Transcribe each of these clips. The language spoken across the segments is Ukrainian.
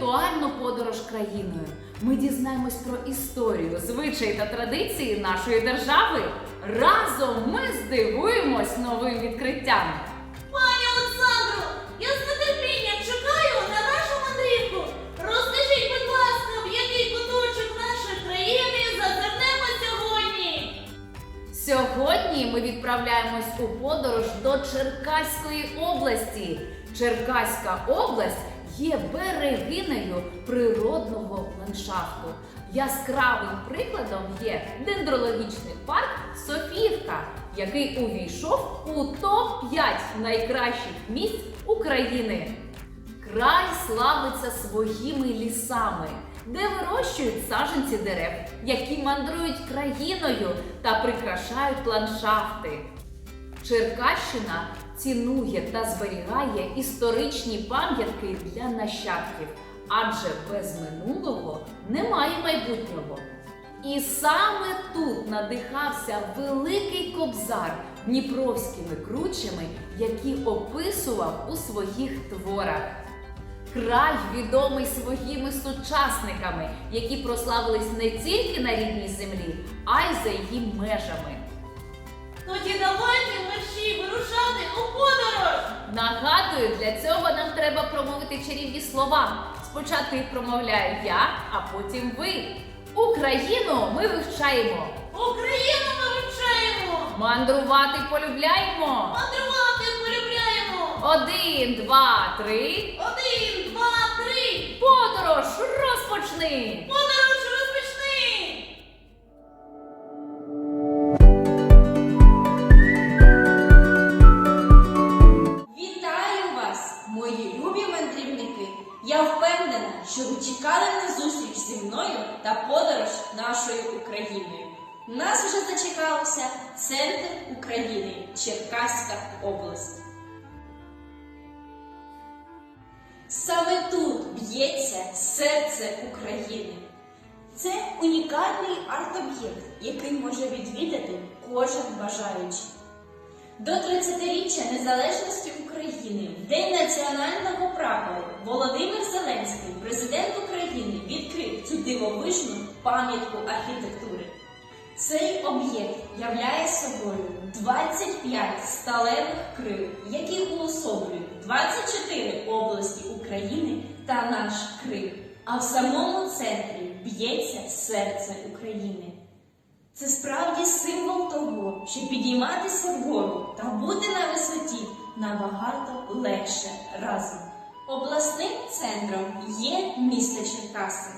віртуальну подорож країною. Ми дізнаємось про історію, звичаї та традиції нашої держави. Разом ми здивуємось новим відкриттям. Пані Олександро, я з нетерпінням чекаю на нашу мандрівку. Розкажіть, будь ласка, в який куточок нашої країни зазирнемо сьогодні? Сьогодні ми відправляємось у подорож до Черкаської області. Черкаська область є берегинею природного ландшафту. Яскравим прикладом є дендрологічний парк Софіївка, який увійшов у топ-5 найкращих місць України. Край славиться своїми лісами, де вирощують саджанці дерев, які мандрують країною та прикрашають ландшафти. Черкащина цінує та зберігає історичні пам'ятки для нащадків, адже без минулого немає майбутнього. І саме тут надихався великий кобзар дніпровськими кручами, які описував у своїх творах. Край відомий своїми сучасниками, які прославились не тільки на рідній землі, а й за її межами. Тоді давайте мерщі вирушати у подорож! Нагадую, для цього нам треба промовити чарівні слова. Спочатку їх промовляю я, а потім ви. Україну ми вивчаємо. Україну ми вивчаємо! Мандрувати полюбляємо. Мандрувати полюбляємо! Один, два, три. Один, два, три! Подорож розпочни! Подорож Нас вже зачекався центр України, Черкаська область. Саме тут б'ється серце України. Це унікальний арт-об'єкт, який може відвідати кожен бажаючий. До 30-річчя незалежності України, День національного прапору, Володимир Зеленський, президент України, відкрив цю дивовижну пам'ятку архітектури. Цей об'єкт являє собою 25 сталевих крил, які уособлюють 24 області України та наш Крим. А в самому центрі б'ється серце України. Це справді символ того, що підійматися вгору та бути на висоті набагато легше разом. Обласним центром є місто Черкаси.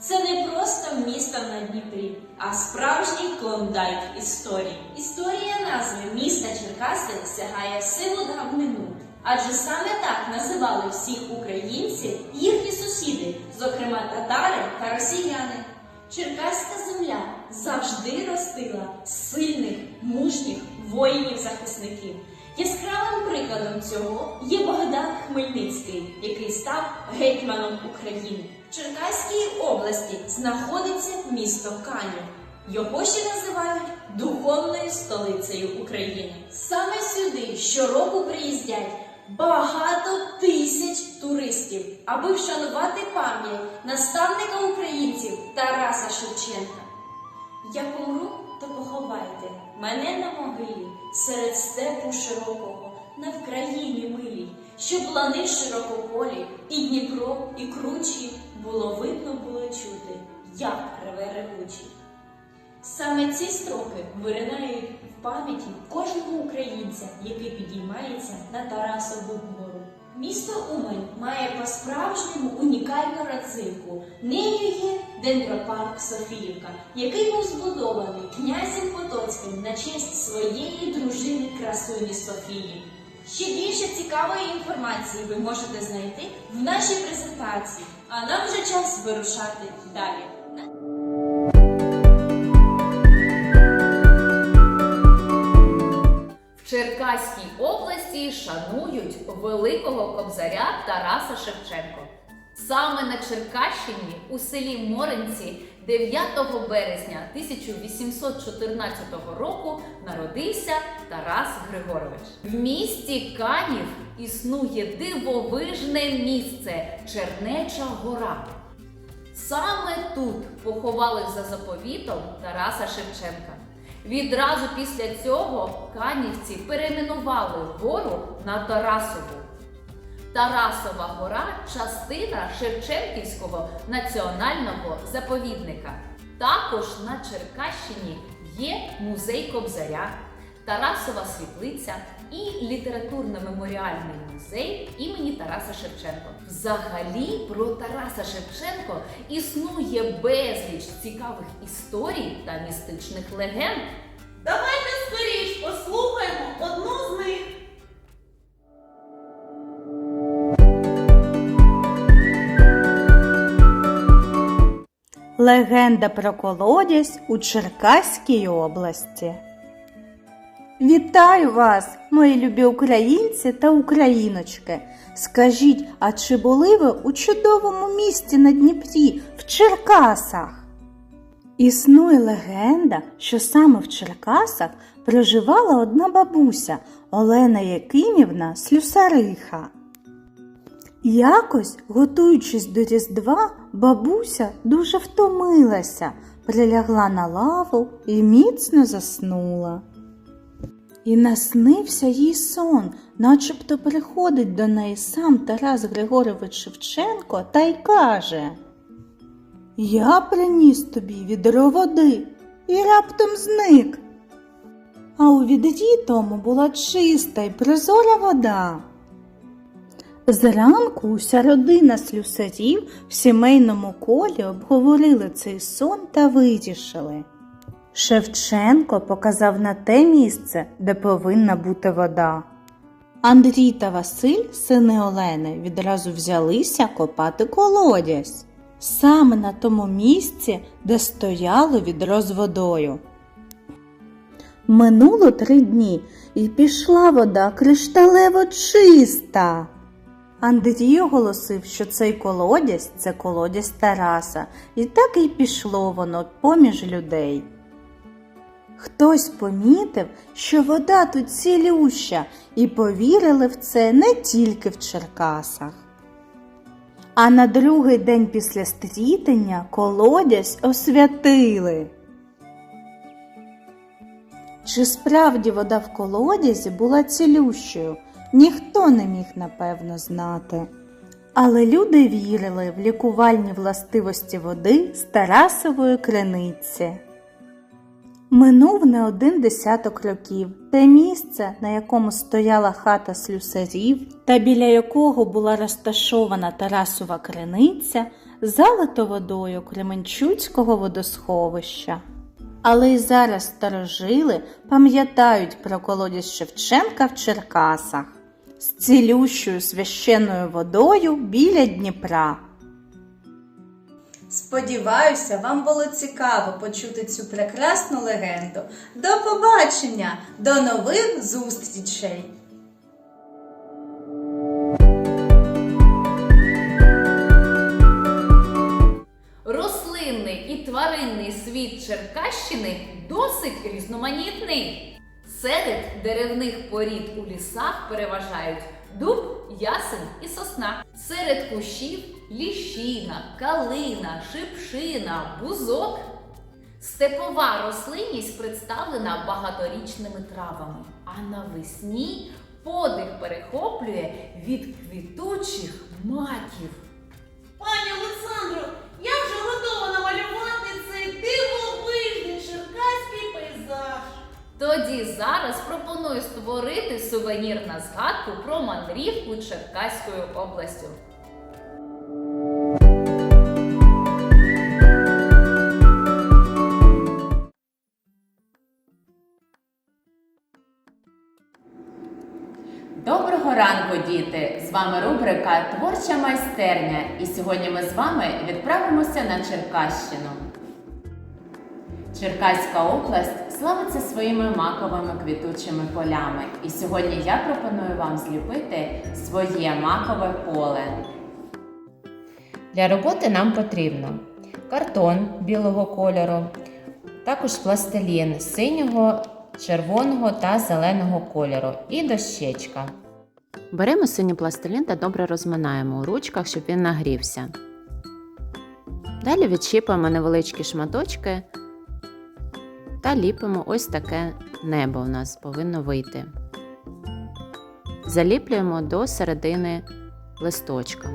Це не просто місто на Дніпрі, а справжній клондайк історії. Історія назви міста Черкаси сягає силу давнину. Адже саме так називали всіх українців їхні сусіди, зокрема татари та росіяни. Черкаська земля завжди ростила сильних, мужніх воїнів-захисників. Яскравим прикладом цього є Богдан Хмельницький, який став гетьманом України. В Черкаській області знаходиться місто Канів. Його ще називають духовною столицею України. Саме сюди щороку приїздять багато тисяч туристів, аби вшанувати пам'ять наставника українців Тараса Шевченка. Як умру, то поховайте мене на могилі серед степу широкого, на Вкраїні милій, щоб лани широкополі, і Дніпро, і кручі було видно було чути, як реве ревучий. Саме ці строки виринають в пам'яті кожного українця, який підіймається на Тарасову гору. Місто Умань має по-справжньому унікальну родзинку. Нею є дендропарк Софіївка, який був збудований князем Потоцьким на честь своєї дружини красуні Софії. Ще більше цікавої інформації ви можете знайти в нашій презентації, а нам вже час вирушати далі. В Черкаській області шанують великого кобзаря Тараса Шевченко. Саме на Черкащині у селі Моринці 9 березня 1814 року народився Тарас Григорович. В місті Канів існує дивовижне місце Чернеча гора. Саме тут поховали за заповітом Тараса Шевченка. Відразу після цього канівці перейменували гору на Тарасову. Тарасова гора частина Шевченківського національного заповідника. Також на Черкащині є музей Кобзаря, Тарасова світлиця і літературно-меморіальний музей імені Тараса Шевченка. Взагалі про Тараса Шевченко існує безліч цікавих історій та містичних легенд. Давайте скоріш послухаємо одну Легенда про колодязь у Черкаській області. Вітаю вас, мої любі українці та україночки. Скажіть, а чи були ви у чудовому місті на Дніпрі в Черкасах? Існує легенда, що саме в Черкасах проживала одна бабуся Олена Якимівна Слюсариха. Якось, готуючись до Різдва, бабуся дуже втомилася, прилягла на лаву і міцно заснула. І наснився їй сон, начебто приходить до неї сам Тарас Григорович Шевченко та й каже Я приніс тобі відро води і раптом зник. А у відрі тому була чиста й прозора вода. Зранку уся родина слюсарів в сімейному колі обговорили цей сон та вирішили. Шевченко показав на те місце, де повинна бути вода. Андрій та Василь, сини Олени, відразу взялися копати колодязь саме на тому місці, де стояло відро з водою. Минуло три дні, і пішла вода кришталево чиста. Андрій оголосив, що цей колодязь це колодязь Тараса, і так і пішло воно поміж людей. Хтось помітив, що вода тут цілюща, і повірили в це не тільки в Черкасах. А на другий день після стрітення колодязь освятили. Чи справді вода в колодязі була цілющою, ніхто не міг напевно знати. Але люди вірили в лікувальні властивості води з Тарасової криниці. Минув не один десяток років. Те місце, на якому стояла хата слюсарів та біля якого була розташована Тарасова криниця, залито водою Кременчуцького водосховища. Але й зараз старожили пам'ятають про колодязь Шевченка в Черкасах з цілющою священною водою біля Дніпра. Сподіваюся, вам було цікаво почути цю прекрасну легенду. До побачення, до нових зустрічей! Рослинний і тваринний світ Черкащини досить різноманітний. Серед деревних порід у лісах переважають дуб, ясень і сосна. Серед кущів ліщина, калина, шипшина, бузок. Степова рослинність представлена багаторічними травами, а навесні подих перехоплює від квітучих маків. Пані Олександро, Тоді зараз пропоную створити сувенір на згадку про мандрівку Черкаською областю. Доброго ранку, діти! З вами рубрика Творча майстерня. І сьогодні ми з вами відправимося на Черкащину. Черкаська область славиться своїми маковими квітучими полями. І сьогодні я пропоную вам зліпити своє макове поле. Для роботи нам потрібно картон білого кольору, також пластилін синього, червоного та зеленого кольору і дощечка. Беремо синій пластилін та добре розминаємо у ручках, щоб він нагрівся. Далі відчіпуємо невеличкі шматочки та ліпимо ось таке небо у нас повинно вийти. Заліплюємо до середини листочка.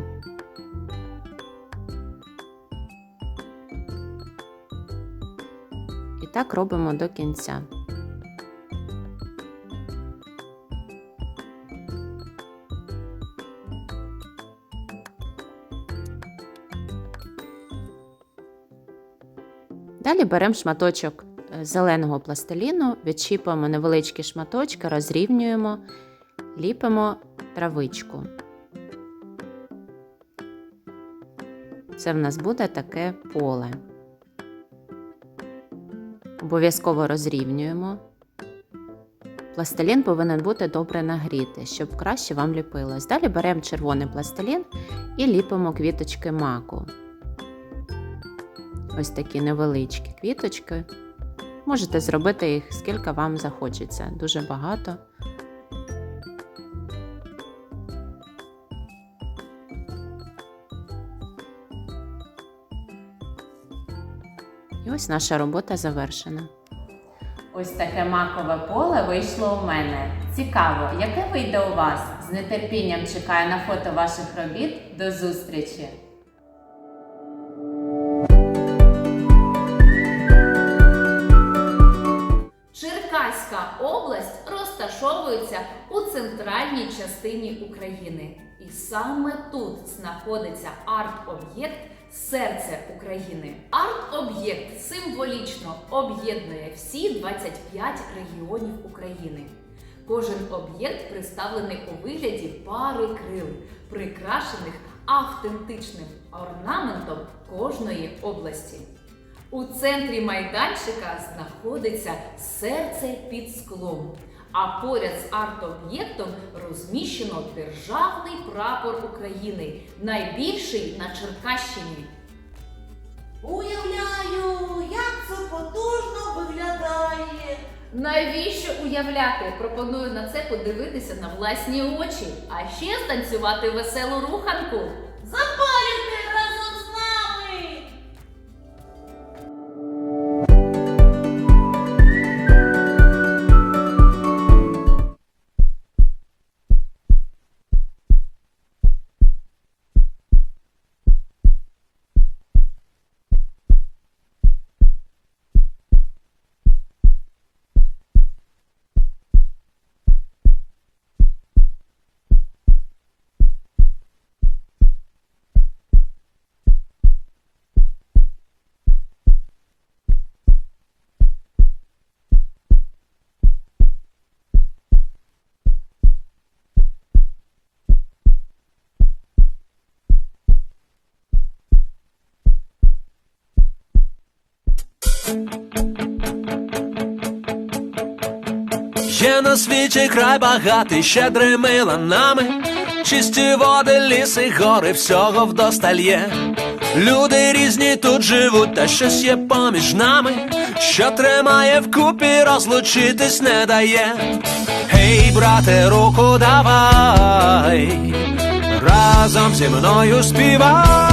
І так робимо до кінця. Далі беремо шматочок зеленого пластиліну, відчіпуємо невеличкі шматочки, розрівнюємо, ліпимо травичку. Це в нас буде таке поле. Обов'язково розрівнюємо. Пластилін повинен бути добре нагрітий, щоб краще вам ліпилось. Далі беремо червоний пластилін і ліпимо квіточки маку. Ось такі невеличкі квіточки. Можете зробити їх скільки вам захочеться, дуже багато. І ось наша робота завершена. Ось таке макове поле вийшло у мене. Цікаво, яке вийде у вас? З нетерпінням чекаю на фото ваших робіт. До зустрічі! Розташовується у центральній частині України. І саме тут знаходиться арт-об'єкт Серце України. Арт-об'єкт символічно об'єднує всі 25 регіонів України. Кожен об'єкт представлений у вигляді пари крил, прикрашених автентичним орнаментом кожної області. У центрі майданчика знаходиться серце під склом. А поряд з арт-об'єктом розміщено державний прапор України, найбільший на Черкащині. Уявляю, як це потужно виглядає. Навіщо уявляти? Пропоную на це подивитися на власні очі, а ще станцювати веселу руханку. Запалюйте Є на світі край багатий щедрими ланами, чисті води, ліси, гори, всього вдосталь є. Люди різні тут живуть, та щось є поміж нами, що тримає вкупі, розлучитись не дає. Гей, брате, руку давай, разом зі мною співай.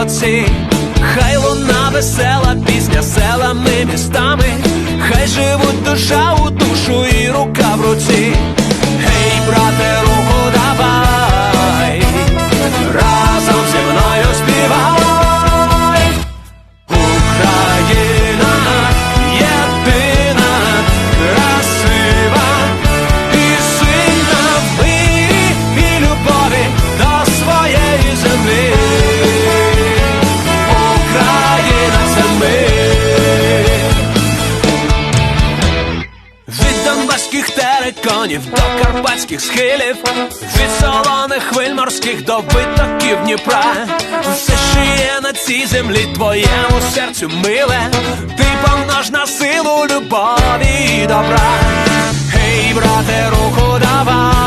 молодці. Хай луна весела пісня селами містами, хай живуть душа у душу і рука в руці. Гей, брате, витоків Дніпра, все, що є на цій землі, твоєму серцю миле, ти помнож на силу любові і добра. Гей, брате, руку давай,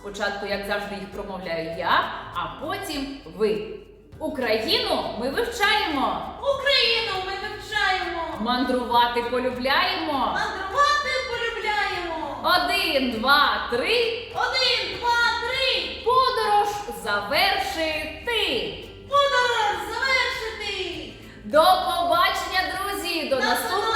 Спочатку, як завжди, їх промовляю я, а потім ви. Україну ми вивчаємо! Україну ми вивчаємо! Мандрувати полюбляємо! Мандрувати полюбляємо! Один, два, три! Один, два, три! Подорож завершити! Подорож завершити! До побачення, друзі! До наступного!